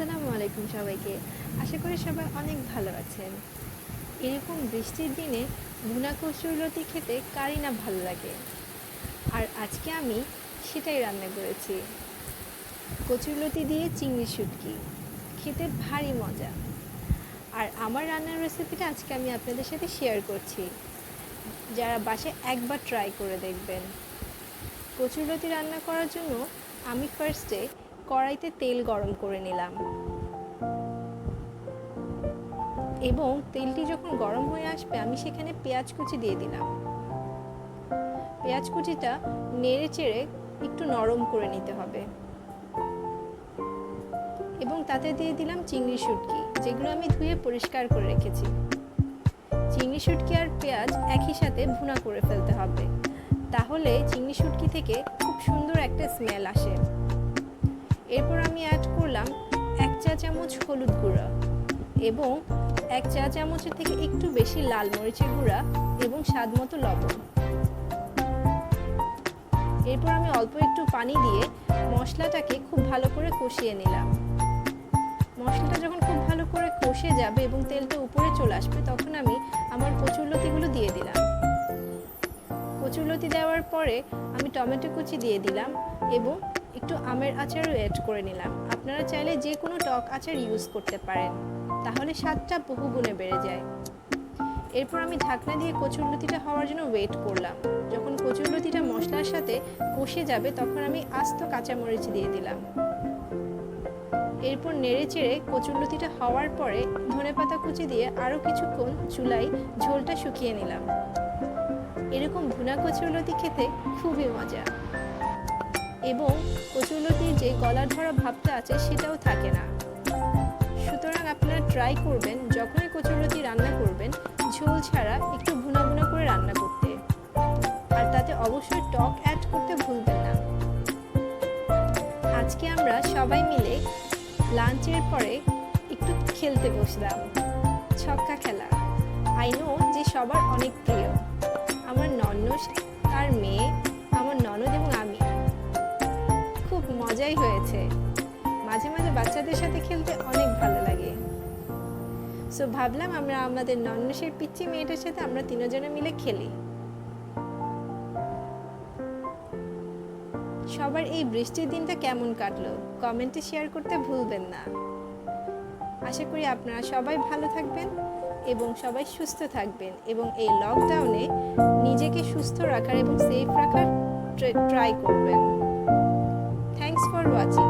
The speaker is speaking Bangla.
আসসালামু আলাইকুম সবাইকে। আশা করি সবাই অনেক ভালো আছেন। এরকম বৃষ্টির দিনে ভুনা কচুরলতি খেতে কারই না ভালো লাগে। আর আজকে আমি সেটাই রান্না করেছি। কচুরলতি দিয়ে চিংড়ি শুটকি। খেতে ভারী মজা। আর আমার রান্নার রেসিপিটা আজকে আমি আপনাদের সাথে শেয়ার করছি। যারা বাসে একবার ট্রাই করে দেখবেন। কচুরলতি রান্না করার জন্য আমি ফার্স্টে কড়াইতে তেল গরম করে নিলাম। এবং তেলটি যখন গরম হয়ে আসবে, আমি সেখানে পেঁয়াজ কুচি দিয়ে দিলাম। পেঁয়াজ কুচিটা নেড়ে চেড়ে একটু নরম করে নিতে হবে। এবং তাতে দিয়ে দিলাম চিংড়ি শুটকি, যেগুলো আমি ধুয়ে পরিষ্কার করে রেখেছি। চিংড়ি শুটকি আর পেঁয়াজ একই সাথে ভুনা করে ফেলতে হবে। তাহলে চিংড়ি শুটকি থেকে খুব সুন্দর একটা স্মেল আসে। এরপর আমি অ্যাড করলাম এক চা চামচ হলুদ গুঁড়া এবং এক চা চামচের থেকে একটু বেশি লাল মরিচের গুঁড়া এবং স্বাদ মতো লবণ। এরপর আমি অল্প একটু পানি দিয়ে মশলাটাকে খুব ভালো করে কষিয়ে নিলাম। মশলাটা যখন খুব ভালো করে কষে যাবে এবং তেলটা উপরে চলে আসবে, তখন আমি আমার কচুরলতিগুলো দিয়ে দিলাম। কচুরলতি দেওয়ার পরে আমি টমেটো কুচি দিয়ে দিলাম এবং একটু আমের আচারও অ্যাড করে নিলাম। আপনারা চাইলে যে কোনো টক আচার ইউজ করতে পারেন, তাহলে স্বাদটা বহু গুণে বেড়ে যায়। এরপর আমি ঢাকনা দিয়ে কচুরলতিটা হওয়ার জন্য ওয়েট করলাম। যখন কচুরলতিটা মশলার সাথে কষে যাবে, তখন আমি আস্ত কাঁচামরিচ দিয়ে দিলাম। এরপর নেড়ে চেড়ে কচুরলতিটা হওয়ার পরে ধনেপাতা কুচি দিয়ে আরও কিছুক্ষণ চুলায় ঝোলটা শুকিয়ে নিলাম। এরকম ভুনা কচুরলতি খেতে খুবই মজা। এবং কচুরলতির যে গলা ধরা ভাবটা আছে সেটাও থাকে না। সুতরাং আপনারা ট্রাই করবেন, যখনই কচুরলতি রান্না করবেন, ঝোল ছাড়া একটু ভুনা ভুনা করে রান্না করতে। আর তাতে অবশ্যই টক অ্যাড করতে ভুলবেন না। আজকে আমরা সবাই মিলে লাঞ্চের পরে একটু খেলতে বসলাম। ছক্কা খেলা। আই নো যে সবার অনেক প্রিয়। আমার নন্নস তার মেয়ে মজাই হয়েছে। মাঝে মাঝে বাচ্চাদের সাথে খেলতে অনেক ভালো লাগে। সো ভাবলাম আমরা আমাদের নন্নসের পিচ্ছি মেয়েটার সাথে আমরা তিনজনে মিলে খেলি। সবার এই বৃষ্টির দিনটা কেমন কাটলো? কমেন্টে শেয়ার করতে ভুলবেন না। আশা করি আপনারা সবাই ভালো থাকবেন এবং সবাই সুস্থ থাকবেন এবং এই লকডাউনে নিজেকে সুস্থ রাখার এবং সেফ রাখার ট্রাই করবেন। For watching